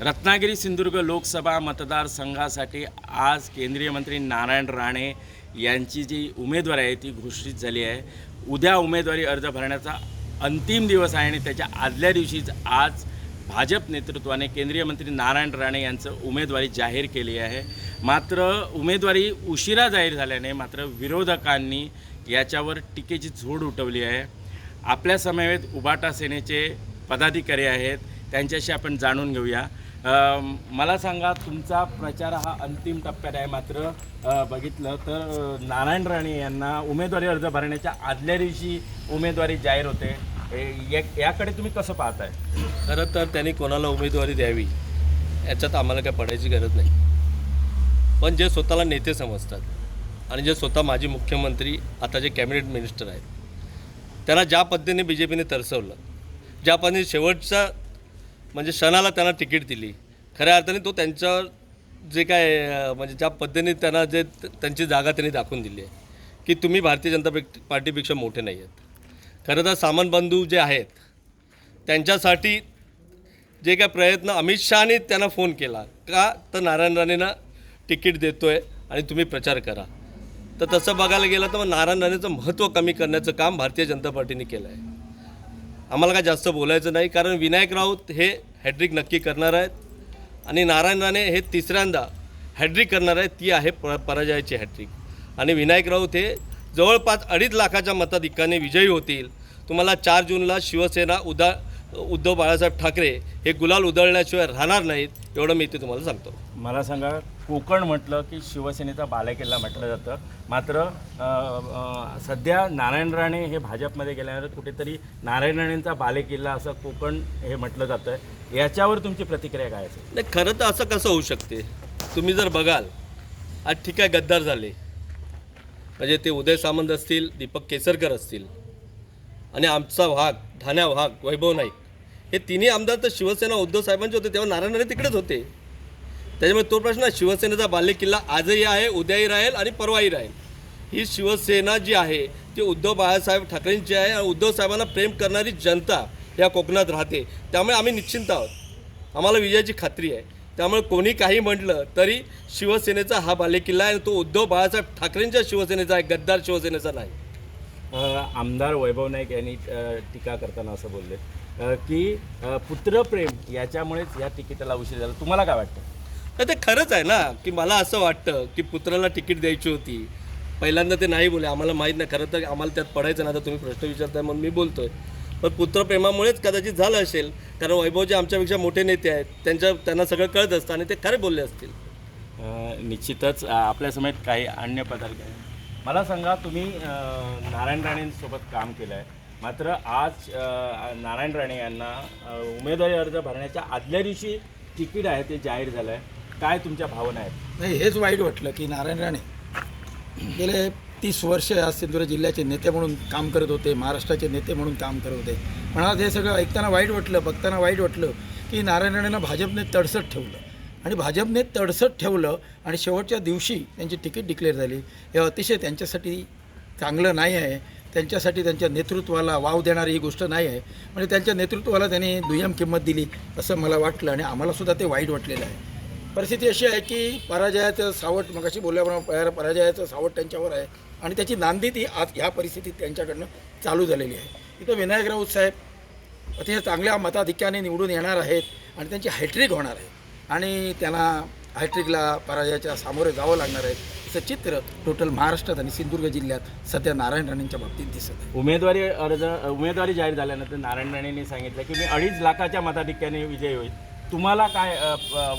रत्नागिरी सिंधुदुर्ग लोकसभा मतदारसंघासाठी आज केंद्रीय मंत्री नारायण राणे यांची जी उमेदवार आहे ती घोषित झाली आहे. उद्या उमेदवारी अर्ज भरण्याचा अंतिम दिवस आहे आणि त्याच्या आदल्या दिवशीच आज भाजप नेतृत्वाने केंद्रीय मंत्री नारायण राणे यांचं उमेदवारी जाहीर केली आहे. मात्र उमेदवारी उशिरा जाहीर झाल्याने मात्र विरोधकांनी याच्यावर टीकेची झोड उठवली आहे. आपल्या समवेत उबाटा सेनेचे पदाधिकारी आहेत त्यांच्याशी आपण जाणून घेऊया. मला सांगा तुमचा प्रचार हा अंतिम टप्प्यात आहे मात्र बघितलं तर नारायण राणे यांना उमेदवारी अर्ज भरण्याच्या आदल्या दिवशी उमेदवारी जाहीर होते. याकडे तुम्ही कसं पाहताय? खरं तर त्यांनी कोणाला उमेदवारी द्यावी याच्यात आम्हाला काय पडायची गरज नाही. पण जे स्वतःला नेते समजतात आणि जे स्वतः माजी मुख्यमंत्री आता जे कॅबिनेट मिनिस्टर आहेत त्यांना ज्या पद्धतीने बी जे पीने तरसवलं ज्या शेवटचा म्हणजे क्षणाला त्यांना तिकीट दिली. खऱ्या अर्थाने तो त्यांच्यावर जे काय म्हणजे ज्या पद्धतीने त्यांना जे त्यांची जागा त्यांनी दाखवून दिली आहे की तुम्ही भारतीय जनता पार्टीपेक्षा मोठे नाही आहेत. खरं तर सामान बंधू जे आहेत त्यांच्यासाठी जे काय प्रयत्न अमित शहाने त्यांना फोन केला का तर नारायण राणेंना तिकीट देतो आहे आणि तुम्ही प्रचार करा. तर तसं बघायला गेलं तर मग नारायण राणेचं महत्त्व कमी करण्याचं काम भारतीय जनता पार्टीने केलं आहे आम्हाला काय जास्त बोलायचं नाही कारण विनायक राऊत हे हॅड्रिक नक्की करणार आहेत. आणि नारायण राणे हे तिसऱ्यांदा हॅड्रिक करणार आहेत ती आहे प पराजयाची हॅड्रिक आणि विनायक राऊत हे जवळपास अडीच लाखाच्या मताधिकाने विजयी होतील. तुम्हाला चार जूनला शिवसेना उदा उद्धव बाळासाहेब ठाकरे हे गुलाल उधळल्याशिवाय राहणार नाहीत एवढं मी इथे तुम्हाला सांगतो. मला सांगा कोकण म्हटलं की शिवसेनेचा बालेकिल्ला म्हटलं जातं. मात्र सध्या नारायण राणे हे भाजपमध्ये गेल्यानंतर कुठेतरी नारायण राणेंचा बालेकिल्ला असं कोकण हे म्हटलं जातं याच्यावर तुमची प्रतिक्रिया काय असेल? नाही खरं तर असं कसं होऊ शकते? तुम्ही जर बघाल आज ठीक आहे गद्दार झाले. म्हणजे ते उदय सामंत असतील दीपक केसरकर असतील. आणि आमचा वाघ ठाण्या वाघ वैभव नाईक. हे तिन्ही आमदार तर शिवसेना उद्धव साहेबांचे होते तेव्हा नारायण राणे तिकडेच होते. त्याच्यामुळे तो प्रश्न शिवसेनेचा बालेकिल्ला आजही आहे उद्याही राहील आणि परवाही राहील. ही शिवसेना जी आहे ती उद्धव बाळासाहेब ठाकरेंची आहे आणि उद्धव साहेबांना प्रेम करणारी जनता या कोकणात राहते. त्यामुळे आम्ही निश्चिंत आहोत. आम्हाला विजयाची खात्री आहे. त्यामुळे कोणी काही म्हटलं तरी शिवसेनेचा हा बालेकिल्ला आहे आणि तो उद्धव बाळासाहेब ठाकरेंच्या शिवसेनेचा आहे गद्दार शिवसेनेचा नाही. आमदार वैभव नाईक यांनी टीका करताना असं बोलले की पुत्रप्रेम याच्यामुळेच या तिकिटाला उशीर झाला. तुम्हाला काय वाटतं? तर ते खरंच आहे ना की मला असं वाटतं की पुत्राला तिकीट द्यायची होती. पहिल्यांदा ते नाही बोले आम्हाला माहीत नाही खरं तर आम्हाला त्यात पडायचं ना आता तुम्ही प्रश्न विचारताय म्हणून मी बोलतोय. पण पुत्रप्रेमामुळेच कदाचित झालं असेल कारण वैभवचे आमच्यापेक्षा मोठे नेते आहेत त्यांच्या त्यांना सगळं कळत असतं आणि ते खरे बोलले असतील. निश्चितच अ, आपल्यासमोर काही अन्य पदार्थ आहे मला सांगा तुम्ही नारायण राणेंसोबत काम केलं आहे मात्र आज नारायण राणे यांना उमेदवारी अर्ज भरण्याच्या आदल्या दिवशी तिकीट आहे ते जाहीर झालं आहे काय तुमच्या भावना आहेत? नाही हेच वाईट वाटलं की नारायण राणे गेले तीस वर्ष आज सिंधुदुर्ग जिल्ह्याचे नेते म्हणून काम करत होते महाराष्ट्राचे नेते म्हणून काम करत होते. पण आज हे सगळं ऐकताना वाईट वाटलं बघताना वाईट वाटलं की नारायण राणेंना भाजपने तडसट ठेवलं. आणि भाजपने तडसट ठेवलं आणि शेवटच्या दिवशी त्यांची तिकीट डिक्लेअर झाली. हे अतिशय त्यांच्यासाठी चांगलं नाही आहे. त्यांच्यासाठी त्यांच्या नेतृत्वाला वाव देणारी ही गोष्ट नाही आहे. म्हणजे त्यांच्या नेतृत्वाला त्यांनी दुय्यम किंमत दिली असं मला वाटलं आणि आम्हालासुद्धा ते वाईट वाटलेलं आहे. परिस्थिती अशी आहे की पराजयाचं सावट मगाशी बोलल्याप्रमाणे पराजयाचं सावट त्यांच्यावर आहे आणि त्याची नांदी ती आज ह्या परिस्थितीत त्यांच्याकडनं चालू झालेली आहे. इथं विनायक राऊत साहेब अतिशय चांगल्या मताधिक्याने निवडून येणार आहेत आणि त्यांची हॅट्रिक होणार आहे. आणि त्यांना हॅट्रिकला पराजयाच्या सामोरे जावं लागणार आहे असं चित्र टोटल महाराष्ट्रात आणि सिंधुदुर्ग जिल्ह्यात सध्या नारायण राणेंच्या बाबतीत दिसत आहे. उमेदवारी अर्ज उमेदवारी जाहीर झाल्यानंतर नारायण राणेंनी सांगितलं की मी अडीच लाखाच्या मताधिक्याने विजयी होईल. तुम्हाला काय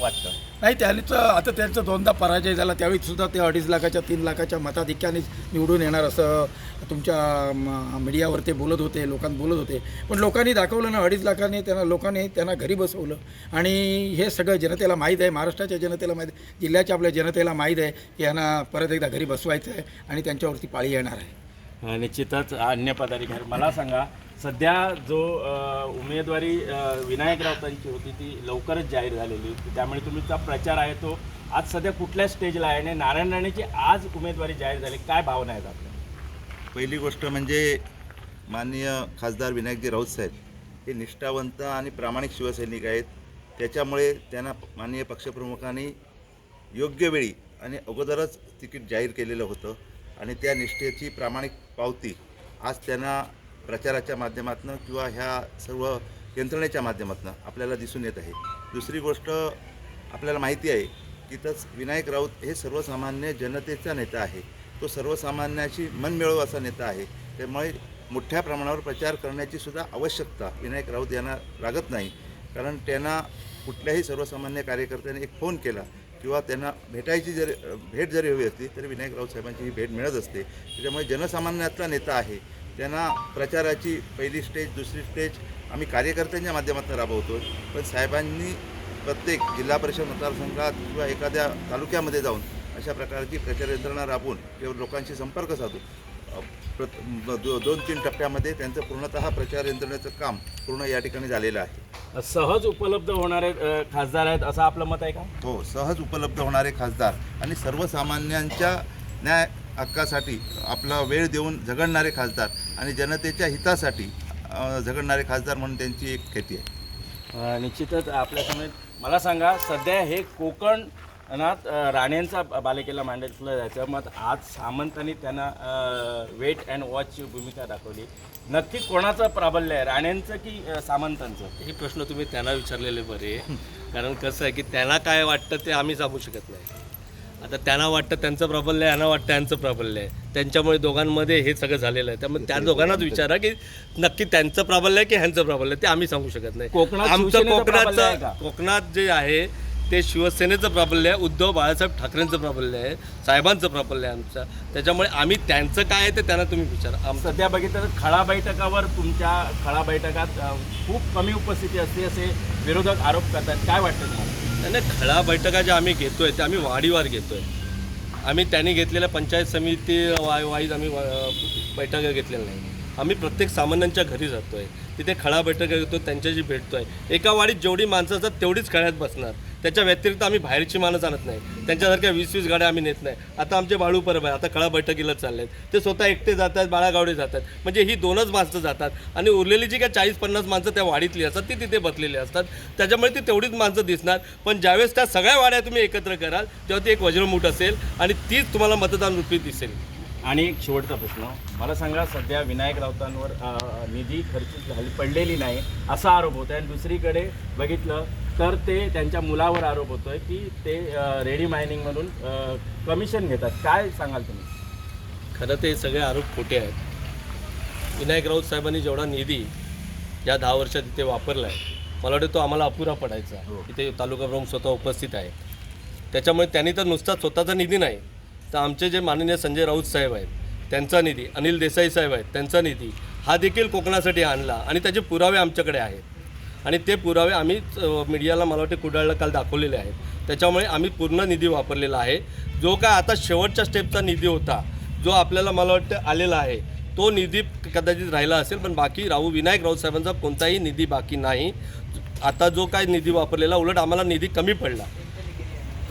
वाटतं? नाही त्यांनीच आता त्यांचा दोनदा पराजय झाला त्यावेळी सुद्धा ते अडीच लाखाच्या तीन लाखाच्या मताधिक्याने निवडून येणार असं तुमच्या मीडियावर ते बोलत होते लोकांत बोलत होते. पण लोकांनी दाखवलं ना अडीच लाखांनी त्यांना लोकांनी त्यांना घरी बसवलं. आणि हे सगळं जनतेला माहीत आहे महाराष्ट्राच्या जनतेला माहीत आहे जिल्ह्याच्या आपल्या जनतेला माहीत आहे की यांना परत एकदा घरी बसवायचं आहे आणि त्यांच्यावरती पाळी येणार आहे. निश्चितच अन्य पदाधिकारी मला सांगा सध्या जो उमेदवारी विनायक राऊतांची होती ती लवकरच जाहीर झालेली होती. त्यामुळे तुमचा प्रचार आहे तो. आज सध्या कुठल्या स्टेजला आहे? आणि नारायण राणेची आज उमेदवारी जाहीर झाली काय भावना आहेत आपल्या? पहिली गोष्ट म्हणजे माननीय खासदार विनायकजी राऊत साहेब हे निष्ठावंत आणि प्रामाणिक शिवसैनिक आहेत. त्याच्यामुळे त्यांना माननीय पक्षप्रमुखांनी योग्य वेळी आणि अगोदरच तिकीट जाहीर केलेलं होतं आणि त्या निष्ठेची प्रामाणिक पावती आज त्यांना प्रचाराच्या माध्यमातून किंवा ह्या सर्व यंत्रणेच्या माध्यमातून आपल्याला दिसून येत आहे. दुसरी गोष्ट आपल्याला माहिती आहे की तच विनायक राऊत हे सर्वसामान्य जनतेचा नेता आहे. तो सर्वसामान्याशी मनमिळव असा नेता आहे. त्यामुळे मोठ्या प्रमाणावर प्रचार करण्याची सुद्धा आवश्यकता विनायक राऊत यांना लागत नाही. कारण त्यांना कुठल्याही सर्वसामान्य कार्यकर्त्याने एक फोन केला किंवा त्यांना भेटायची जरी भेट जरी हवी असली तरी विनायक राऊत साहेबांची ही भेट मिळत असते. त्याच्यामुळे जनसामान्यातला नेता आहे. त्यांना प्रचाराची पहिली स्टेज दुसरी स्टेज आम्ही कार्यकर्त्यांच्या माध्यमातून राबवतो पण साहेबांनी प्रत्येक जिल्हा परिषद मतदारसंघात किंवा एखाद्या तालुक्यामध्ये जाऊन अशा प्रकारची प्रचार यंत्रणा राबवून किंवा लोकांशी संपर्क साधून दो दोन तीन टप्प्यामध्ये त्यांचं पूर्णतः प्रचार यंत्रणेचं काम पूर्ण या ठिकाणी झालेलं आहे. सहज उपलब्ध होणारे खासदार आहेत असं आपलं मत आहे का? हो सहज उपलब्ध होणारे खासदार आणि सर्वसामान्यांच्या न्याय हक्कासाठी आपला वेळ देऊन झगडणारे खासदार आणि जनतेच्या हितासाठी झगडणारे खासदार म्हणून त्यांची एक ख्याती आहे. निश्चितच आपल्यासमोर मला सांगा सध्या हे कोकणात अ, राणेंचा बालेकिल्ला मांडलं जायचं. मग आज सामंतांनी त्यांना वेट अँड वॉचची भूमिका दाखवली. नक्की कोणाचं प्राबल्य आहे? राणेंचं की सामंतांचं? हे प्रश्न तुम्ही त्यांना विचारलेले बरे. कारण कसं आहे की त्यांना काय वाटतं ते आम्ही सांगू शकत नाही. आता त्यांना वाटतं त्यांचं प्राबल्य आहे यांना वाटतं यांचं प्राबल्य आहे. त्यांच्यामुळे दोघांमध्ये हे सगळं झालेलं आहे. त्यामुळे त्या दोघांनाच विचारा की नक्की त्यांचं प्राबल्य आहे की ह्यांचं प्राबल्य आहे ते आम्ही सांगू शकत नाही. कोकणात आमचं कोकणाचं? कोकणात जे आहे ते शिवसेनेचं प्राबल्य आहे उद्धव बाळासाहेब ठाकरेंचं प्राबल्य आहे साहेबांचं प्राबल्य आहे आमचं. त्याच्यामुळे आम्ही त्यांचं काय आहे ते त्यांना तुम्ही विचारा. आमचं सध्या बघितलं तर खळा बैठकावर तुमच्या खळा बैठकात खूप कमी उपस्थिती असते असे विरोधक आरोप करतात. काय वाटतं तुम्हाला? नाही खळा बैठका ज्या आम्ही घेतोय त्या आम्ही वाडीवार घेतोय. आम्ही त्यांनी घेतलेल्या पंचायत समिती वाय वाईज आम्ही बैठका घेतलेल्या नाही आम्ही प्रत्येक सामान्यांच्या घरी जातोय. तिथे खळा बैठका घेतो त्यांच्याशी भेटतोय. एका वाडीत जेवढी माणसं असतात तेवढीच खळ्यात बसणार. त्याच्या व्यतिरिक्त आम्ही बाहेरची माणसं आणत नाही. त्यांच्यासारख्या वीस वीस गाड्या आम्ही नेत नाही. आता आमचे बाळू परब आहे आता खळा बैठकीला चालले आहेत ते स्वतः एकटे जातात बाळागावडे जातात म्हणजे ही दोनच माणसं जातात. आणि उरलेली जी काय चाळीस पन्नास माणसं त्या वाडीतली असतात ती तिथे बसलेली असतात. त्याच्यामुळे ती तेवढीच माणसं दिसणार. पण ज्यावेळेस त्या सगळ्या वाड्या तुम्ही एकत्र कराल तेव्हा ती एक वज्रमूठ असेल आणि तीच तुम्हाला मतदान रूपी दिसेल. आणि एक शेवटचा प्रश्न. मला सांगा सध्या विनायक राऊतांवर निधी खर्च झाली पडलेली नाही असा आरोप होत आहे आणि दुसरीकडे बघितलं तर ते त्यांच्या मुलावर आरोप होतोय की ते रेडी मायनिंगमधून अ, कमिशन घेतात. काय सांगाल तुम्ही? खरं ते सगळे आरोप खोटे आहेत. विनायक राऊत साहेबांनी जेवढा निधी या दहा वर्षात इथे वापरला आहे मला वाटतं तो आम्हाला अपुरा पडायचा. इथे तालुका प्रमुख स्वतः उपस्थित आहे. त्याच्यामुळे त्यांनी तर नुसता स्वतःचा निधी नाही तर आमचे जे माननीय संजय राऊत साहेब आहेत त्यांचा निधी अनिल देसाई साहेब आहेत त्यांचा निधी हा देखील कोकणासाठी आणला आणि त्याचे पुरावे आमच्याकडे आहेत. आणि ते पुरावे आम्ही मीडियाला मला वाटते कुडाळला काल दाखवलेले आहेत. त्याच्यामुळे आम्ही पूर्ण निधी वापरलेला आहे. जो काय आता शेवटच्या स्टेपचा निधी होता जो आपल्याला मला वाटतं आलेला आहे तो निधी कदाचित राहिला असेल पण बाकी राहू विनायक राऊत साहेबांचा कोणताही निधी बाकी नाही. आता जो काय निधी वापरलेला उलट आम्हाला निधी कमी पडला.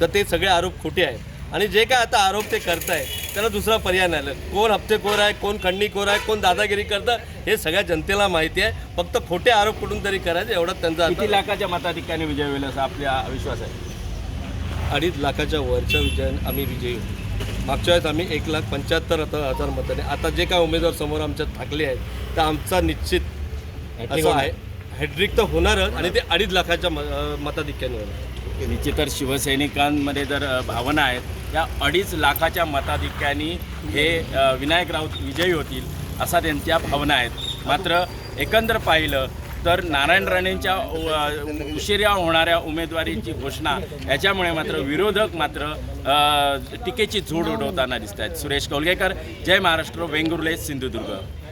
तर ते सगळे आरोप खोटे आहेत. आणि जे काय आता आरोप ते करताय त्याला दुसरा पर्याय नाही. कोण हप्तेखोर आहे कोण खंडणीखोर आहे कोण दादागिरी करतं हे सगळ्या जनतेला माहिती आहे. फक्त खोटे आरोप कुठून तरी करायचे एवढा त्यांचा किती लाखाच्या मताधिक्याने विजय होईल असा आपला विश्वास आहे? अडीच लाखाच्या वरच्या विजयाने आम्ही विजयी मागच्या वेळेस आम्ही एक लाख पंच्याहत्तर हजार मताने आता जे काय उमेदवार समोर आमच्यात ठाकले आहेत तर आमचा निश्चित असं. आहे. हॅड्रिक तर होणारच आणि ते अडीच लाखाच्या मताधिक्याने होणार. निश्चित तर शिवसैनिकांमध्ये जर भावना आहेत या अडीच लाखाच्या मताधिक्याने हे विनायक राऊत विजयी होतील असा त्यांच्या भावना आहेत. मात्र एकंदर पाहिलं तर नारायण राणेंच्या उशिरा होणाऱ्या उमेदवारीची घोषणा याच्यामुळे मात्र विरोधक मात्र टीकेची झोड उडवताना दिसत आहेत सुरेश कौलगेकर जय महाराष्ट्र वेंगुर्ले सिंधुदुर्ग.